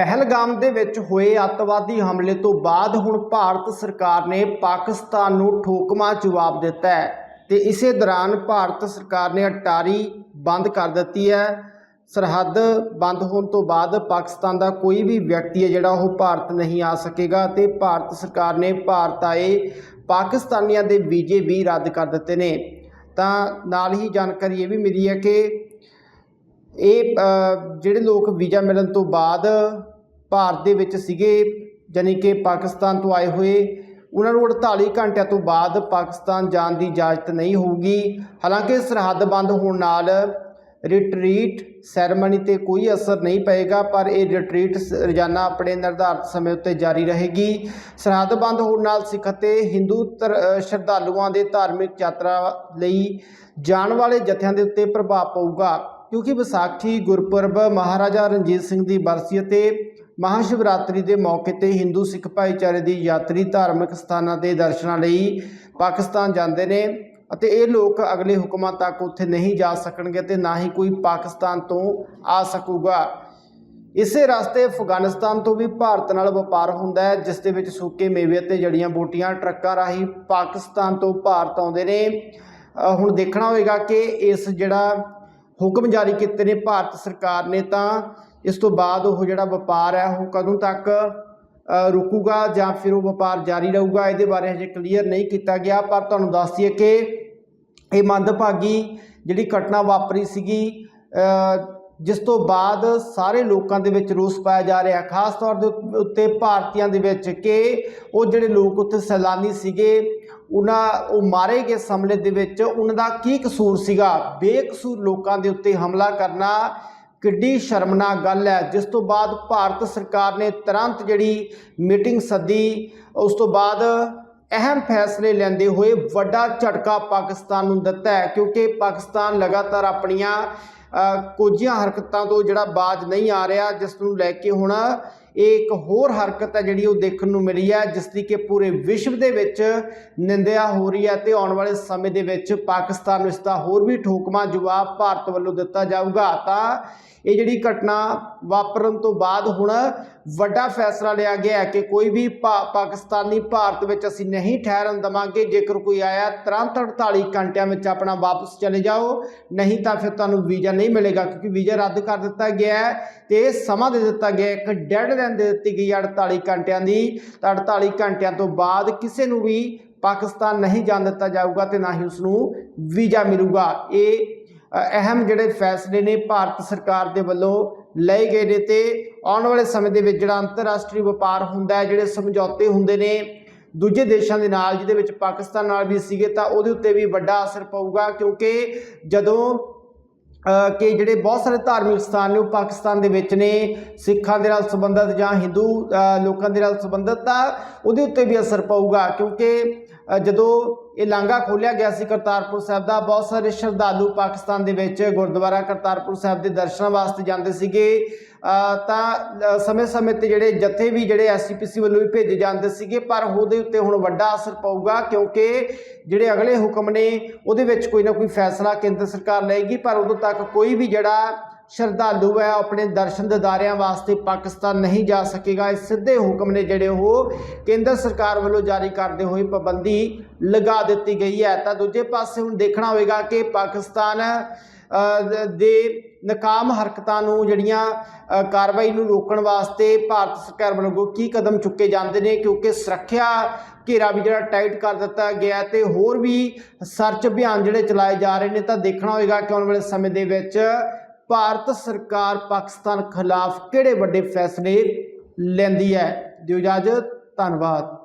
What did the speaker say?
ਪਹਿਲਗਾਮ ਦੇ ਵਿੱਚ ਹੋਏ ਅੱਤਵਾਦੀ ਹਮਲੇ ਤੋਂ ਬਾਅਦ ਹੁਣ ਭਾਰਤ ਸਰਕਾਰ ਨੇ ਪਾਕਿਸਤਾਨ ਨੂੰ ਠੋਕਮਾ ਜਵਾਬ ਦਿੱਤਾ ਹੈ ਤੇ ਇਸੇ ਦੌਰਾਨ ਭਾਰਤ ਸਰਕਾਰ ਨੇ ਅਟਾਰੀ ਬੰਦ ਕਰ ਦਿੱਤੀ ਹੈ। ਸਰਹੱਦ ਬੰਦ ਹੋਣ ਤੋਂ ਬਾਅਦ ਪਾਕਿਸਤਾਨ ਦਾ ਕੋਈ ਵੀ ਵਿਅਕਤੀ ਹੈ ਜਿਹੜਾ ਉਹ ਭਾਰਤ ਨਹੀਂ ਆ ਸਕੇਗਾ ਤੇ ਭਾਰਤ ਸਰਕਾਰ ਨੇ ਭਾਰਤ ਆਏ ਪਾਕਿਸਤਾਨੀਆਂ ਦੇ ਵੀਜ਼ੇ ਵੀ ਰੱਦ ਕਰ ਦਿੱਤੇ ਨੇ। ਤਾਂ ਨਾਲ ਹੀ ਜਾਣਕਾਰੀ ਇਹ ਵੀ ਮਿਲੀ ਹੈ ਕਿ ਇਹ ਜਿਹੜੇ ਲੋਕ ਵੀਜ਼ਾ ਮਿਲਣ ਤੋਂ ਬਾਅਦ ਭਾਰਤ ਦੇ ਵਿੱਚ ਸੀਗੇ, ਜਾਣੀ ਕਿ ਪਾਕਿਸਤਾਨ ਤੋਂ ਆਏ ਹੋਏ। ਉਹਨਾਂ ਨੂੰ 48 ਘੰਟਿਆਂ ਤੋਂ ਬਾਅਦ ਪਾਕਿਸਤਾਨ ਜਾਣ ਦੀ ਇਜਾਜ਼ਤ ਨਹੀਂ ਹੋਊਗੀ। ਹਾਲਾਂਕਿ ਸਰਹੱਦ ਬੰਦ ਹੋਣ ਨਾਲ ਰਿਟਰੀਟ ਸੈਰੇਮਨੀ ਤੇ ਕੋਈ ਅਸਰ ਨਹੀਂ ਪਏਗਾ, ਪਰ ਇਹ ਰਿਟਰੀਟ ਸ- ਰੋਜ਼ਾਨਾ ਆਪਣੇ ਨਿਰਧਾਰਤ ਸਮੇਂ ਉੱਤੇ ਜਾਰੀ ਰਹੇਗੀ। ਸਰਹੱਦ ਬੰਦ ਹੋਣ ਨਾਲ ਸਿੱਖ ਅਤੇ ਹਿੰਦੂ ਧਰ- ਸ਼ਰਧਾਲੂਆਂ ਦੇ ਧਾਰਮਿਕ ਯਾਤਰਾ ਲਈ ਜਾਣ ਵਾਲੇ ਜਥਿਆਂ ਦੇ ਉੱਤੇ ਪ੍ਰਭਾਵ ਪਊਗਾ, ਕਿਉਂਕਿ ਵਿਸਾਖੀ, ਗੁਰਪੁਰਬ, ਮਹਾਰਾਜਾ ਰਣਜੀਤ ਸਿੰਘ ਦੀ ਬਰਸੀ ਅਤੇ ਮਹਾਸ਼ਿਵਰਾਤਰੀ ਦੇ ਮੌਕੇ ਤੇ ਹਿੰਦੂ ਸਿੱਖ ਭਾਈਚਾਰੇ ਦੀ ਯਾਤਰੀ ਧਾਰਮਿਕ ਸਥਾਨਾਂ ਦੇ ਦਰਸ਼ਨਾਂ ਲਈ ਪਾਕਿਸਤਾਨ ਜਾਂਦੇ ਨੇ ਅਤੇ ਇਹ ਲੋਕ ਅਗਲੇ ਹੁਕਮਾਂ ਤੱਕ ਉੱਥੇ ਨਹੀਂ ਜਾ ਸਕਣਗੇ ਤੇ ਨਾ ਹੀ ਕੋਈ ਪਾਕਿਸਤਾਨ ਤੋਂ ਆ ਸਕੂਗਾ। ਇਸੇ ਰਸਤੇ ਅਫਗਾਨਿਸਤਾਨ ਤੋਂ ਵੀ ਭਾਰਤ ਨਾਲ ਵਪਾਰ ਹੁੰਦਾ ਹੈ, ਜਿਸ ਦੇ ਵਿੱਚ ਸੁੱਕੇ ਮੇਵੇ ਅਤੇ ਜੜੀਆਂ ਬੂਟੀਆਂ ਟਰੱਕਾਂ ਰਾਹੀਂ ਪਾਕਿਸਤਾਨ ਤੋਂ ਭਾਰਤ ਆਉਂਦੇ ਨੇ। ਹੁਣ ਦੇਖਣਾ ਹੋਵੇਗਾ ਕਿ ਇਸ ਜਿਹੜਾ ਹੁਕਮ ਜਾਰੀ ਕੀਤੇ ਨੇ ਭਾਰਤ ਸਰਕਾਰ ਨੇ ਤਾਂ ਇਸ ਤੋਂ ਬਾਅਦ ਉਹ ਜਿਹੜਾ ਵਪਾਰ ਹੈ, ਉਹ ਕਦੋਂ ਤੱਕ ਰੁਕੂਗਾ ਜਾਂ ਫਿਰ ਉਹ ਵਪਾਰ ਜਾਰੀ ਰਹੂਗਾ, ਇਹਦੇ ਬਾਰੇ ਹਜੇ ਕਲੀਅਰ ਨਹੀਂ ਕੀਤਾ ਗਿਆ। ਪਰ ਤੁਹਾਨੂੰ ਦੱਸ ਦਈਏ ਕਿ ਇਹ ਮੰਦਭਾਗੀ ਜਿਹੜੀ ਘਟਨਾ ਵਾਪਰੀ ਸੀਗੀ ਜਿਸ ਤੋਂ ਬਾਅਦ ਸਾਰੇ ਲੋਕਾਂ ਦੇ ਵਿੱਚ ਰੋਸ ਪਾਇਆ ਜਾ ਰਿਹਾ। ਖਾਸ ਤੌਰ ਦੇ ਉੱਤੇ ਭਾਰਤੀਆਂ ਦੇ ਵਿੱਚ ਕਿ ਉਹ ਜਿਹੜੇ ਲੋਕ ਉੱਥੇ ਸੈਲਾਨੀ ਸੀਗੇ, ਉਹਨਾਂ, ਉਹ ਮਾਰੇ ਗਏ ਇਸ ਹਮਲੇ ਦੇ ਵਿੱਚ। ਉਹਨਾਂ ਦਾ ਕੀ ਕਸੂਰ ਸੀਗਾ? ਬੇਕਸੂਰ ਲੋਕਾਂ ਦੇ ਉੱਤੇ ਹਮਲਾ ਕਰਨਾ ਕਿੱਡੀ ਸ਼ਰਮਨਾਕ ਗੱਲ ਹੈ। ਜਿਸ ਤੋਂ ਬਾਅਦ ਭਾਰਤ ਸਰਕਾਰ ਨੇ ਤੁਰੰਤ ਜਿਹੜੀ ਮੀਟਿੰਗ ਸੱਦੀ ਉਸ ਤੋਂ ਬਾਅਦ ਅਹਿਮ ਫੈਸਲੇ ਲੈਂਦੇ ਹੋਏ ਵੱਡਾ ਝਟਕਾ ਪਾਕਿਸਤਾਨ ਨੂੰ ਦਿੱਤਾ ਹੈ ਕਿਉਂਕਿ ਪਾਕਿਸਤਾਨ ਲਗਾਤਾਰ ਆਪਣੀਆਂ ਅ, ਕੋਝੀਆਂ ਹਰਕਤਾਂ ਤੋਂ ਜਿਹੜਾ ਬਾਜ ਨਹੀਂ ਆ ਰਿਹਾ ਜਿਸ ਨੂੰ ਲੈ ਕੇ ਹੁਣ ਇਹ ਇੱਕ ਹੋਰ ਹਰਕਤ ਹੈ ਜਿਹੜੀ ਉਹ ਦੇਖਣ ਨੂੰ ਮਿਲੀ ਹੈ, ਜਿਸ ਦੀ ਕਿ ਪੂਰੇ ਵਿਸ਼ਵ ਦੇ ਵਿੱਚ ਨਿੰਦਿਆ ਹੋ ਰਹੀ ਹੈ ਤੇ ਆਉਣ ਵਾਲੇ ਸਮੇਂ ਦੇ ਵਿੱਚ ਪਾਕਿਸਤਾਨ ਨੂੰ ਇਸ ਦਾ ਹੋਰ ਵੀ ਠੋਕਮਾ ਜਵਾਬ ਭਾਰਤ ਵੱਲੋਂ ਦਿੱਤਾ ਜਾਊਗਾ। ਤਾਂ ਇਹ ਜਿਹੜੀ ਘਟਨਾ ਵਾਪਰਨ ਤੋਂ ਬਾਅਦ ਹੁਣ ਵੱਡਾ ਫੈਸਲਾ ਲਿਆ ਗਿਆ ਹੈ ਕਿ ਕੋਈ ਵੀ ਪਾਕਿਸਤਾਨੀ ਭਾਰਤ ਵਿੱਚ ਅਸੀਂ ਨਹੀਂ ਠਹਿਰਨ ਦਵਾਂਗੇ। ਜੇਕਰ ਕੋਈ ਆਇਆ ਤੁਰੰਤ 48 ਘੰਟਿਆਂ ਵਿੱਚ ਆਪਣਾ ਵਾਪਸ ਚਲੇ ਜਾਓ। ਨਹੀਂ ਤਾਂ ਫਿਰ ਤੁਹਾਨੂੰ ਵੀਜ਼ਾ ਨਹੀਂ ਮਿਲੇਗਾ ਕਿਉਂਕਿ ਵੀਜ਼ਾ ਰੱਦ ਕਰ ਦਿੱਤਾ ਗਿਆ ਹੈ ਤੇ ਇਹ ਸਮਾਂ ਦੇ ਦਿੱਤਾ ਗਿਆ ਹੈ, ਇੱਕ ਡੈਡਲਾਈਨ ਦੇ ਦਿੱਤੀ ਗਈ ਹੈ 48 ਘੰਟਿਆਂ ਦੀ। ਤਾਂ 48 ਘੰਟਿਆਂ ਤੋਂ ਬਾਅਦ ਕਿਸੇ ਨੂੰ ਵੀ ਪਾਕਿਸਤਾਨ ਨਹੀਂ ਜਾਣ ਦਿੱਤਾ ਜਾਊਗਾ ਤੇ ਨਾ ਹੀ ਉਸ ਨੂੰ ਵੀਜ਼ਾ ਮਿਲੂਗਾ। ਇਹ ਅਹਿਮ ਜਿਹੜੇ ਫੈਸਲੇ ਨੇ ਭਾਰਤ ਸਰਕਾਰ ਦੇ ਵੱਲੋਂ ਲਏ ਗਏ ਨੇ ਤੇ ਆਉਣ ਵਾਲੇ ਸਮੇਂ ਦੇ ਵਿੱਚ ਜਿਹੜਾ ਅੰਤਰਰਾਸ਼ਟਰੀ ਵਪਾਰ ਹੁੰਦਾ ਹੈ, ਜਿਹੜੇ ਸਮਝੌਤੇ ਹੁੰਦੇ ਨੇ ਦੂਜੇ ਦੇਸ਼ਾਂ ਦੇ ਨਾਲ, ਜਿਹਦੇ ਵਿੱਚ ਪਾਕਿਸਤਾਨ ਨਾਲ ਵੀ ਸੀਗੇ, ਤਾਂ ਉਹਦੇ ਉੱਤੇ ਵੀ ਵੱਡਾ ਅਸਰ ਪਊਗਾ, ਕਿਉਂਕਿ ਜਦੋਂ ਕਿ ਜਿਹੜੇ ਬਹੁਤ ਸਾਰੇ ਧਾਰਮਿਕ ਸਥਾਨ ਨੇ, ਉਹ ਪਾਕਿਸਤਾਨ ਦੇ ਵਿੱਚ ਨੇ, ਸਿੱਖਾਂ ਦੇ ਨਾਲ ਸੰਬੰਧਿਤ ਜਾਂ ਹਿੰਦੂ ਲੋਕਾਂ ਦੇ ਨਾਲ ਸੰਬੰਧਿਤ, ਤਾਂ ਉਹਦੇ ਉੱਤੇ ਵੀ ਅਸਰ ਪਊਗਾ, ਕਿਉਂਕਿ ਜਦੋਂ ਇਹ ਲਾਂਘਾ ਖੋਲ੍ਹਿਆ ਗਿਆ ਸੀ ਕਰਤਾਰਪੁਰ ਸਾਹਿਬ ਦਾ। ਬਹੁਤ ਸਾਰੇ ਸ਼ਰਧਾਲੂ ਪਾਕਿਸਤਾਨ ਦੇ ਵਿੱਚ ਗੁਰਦੁਆਰਾ ਕਰਤਾਰਪੁਰ ਸਾਹਿਬ ਦੇ ਦਰਸ਼ਨਾਂ ਵਾਸਤੇ ਜਾਂਦੇ ਸੀਗੇ। ਤਾਂ ਸਮੇਂ-ਸਮੇਂ ਤੇ ਜਿਹੜੇ ਜਥੇ ਵੀ ਜਿਹੜੇ ਐਸਜੀਪੀਸੀ ਵੱਲੋਂ ਵੀ ਭੇਜੇ ਜਾਂਦੇ ਸੀਗੇ, ਪਰ ਉਹਦੇ ਉੱਤੇ ਹੁਣ ਵੱਡਾ ਅਸਰ ਪਊਗਾ ਕਿਉਂਕਿ ਜਿਹੜੇ ਅਗਲੇ ਹੁਕਮ ਨੇ, ਉਹਦੇ ਵਿੱਚ ਕੋਈ ਨਾ ਕੋਈ ਫੈਸਲਾ ਕੇਂਦਰ ਸਰਕਾਰ ਲਏਗੀ, ਪਰ ਉਦੋਂ ਤੱਕ ਕੋਈ ਵੀ ਜਿਹੜਾ ਸ਼ਰਧਾਲੂ ਹੈ ਆਪਣੇ ਦਰਸ਼ਨ ਦਿਦਾਰਿਆਂ ਵਾਸਤੇ ਪਾਕਿਸਤਾਨ ਨਹੀਂ ਜਾ ਸਕੇਗਾ। ਇਹ ਸਿੱਧੇ ਹੁਕਮ ਨੇ ਜਿਹੜੇ ਉਹ ਕੇਂਦਰ ਸਰਕਾਰ ਵੱਲੋਂ ਜਾਰੀ ਕਰਦੇ ਹੋਏ ਪਾਬੰਦੀ ਲਗਾ ਦਿੱਤੀ ਗਈ ਹੈ। ਤਾਂ ਦੂਜੇ ਪਾਸੇ ਹੁਣ ਦੇਖਣਾ ਹੋਵੇਗਾ ਕਿ ਪਾਕਿਸਤਾਨ ਦੇ ਨਕਾਮ ਹਰਕਤਾਂ ਨੂੰ, ਜਿਹੜੀਆਂ ਕਾਰਵਾਈ ਨੂੰ ਰੋਕਣ ਵਾਸਤੇ ਭਾਰਤ ਸਰਕਾਰ ਵੱਲੋਂ ਕੀ ਕਦਮ ਚੁੱਕੇ ਜਾਂਦੇ ਨੇ, ਕਿਉਂਕਿ ਸੁਰੱਖਿਆ ਘੇਰਾ ਵੀ ਜਿਹੜਾ ਟਾਈਟ ਕਰ ਦਿੱਤਾ ਗਿਆ ਹੈ ਤੇ ਹੋਰ ਵੀ ਸਰਚ ਅਭਿਆਨ ਜਿਹੜੇ ਚਲਾਏ ਜਾ ਰਹੇ ਨੇ, ਤਾਂ ਦੇਖਣਾ ਹੋਏਗਾ ਕਿ ਆਉਣ ਵਾਲੇ ਸਮੇਂ ਦੇ ਵਿੱਚ ਭਾਰਤ ਸਰਕਾਰ ਪਾਕਿਸਤਾਨ ਖਿਲਾਫ ਕਿਹੜੇ ਵੱਡੇ ਫੈਸਲੇ ਲੈਂਦੀ ਹੈ? ਦਿਓ ਇਜਾਜ਼ਤ ਧੰਨਵਾਦ।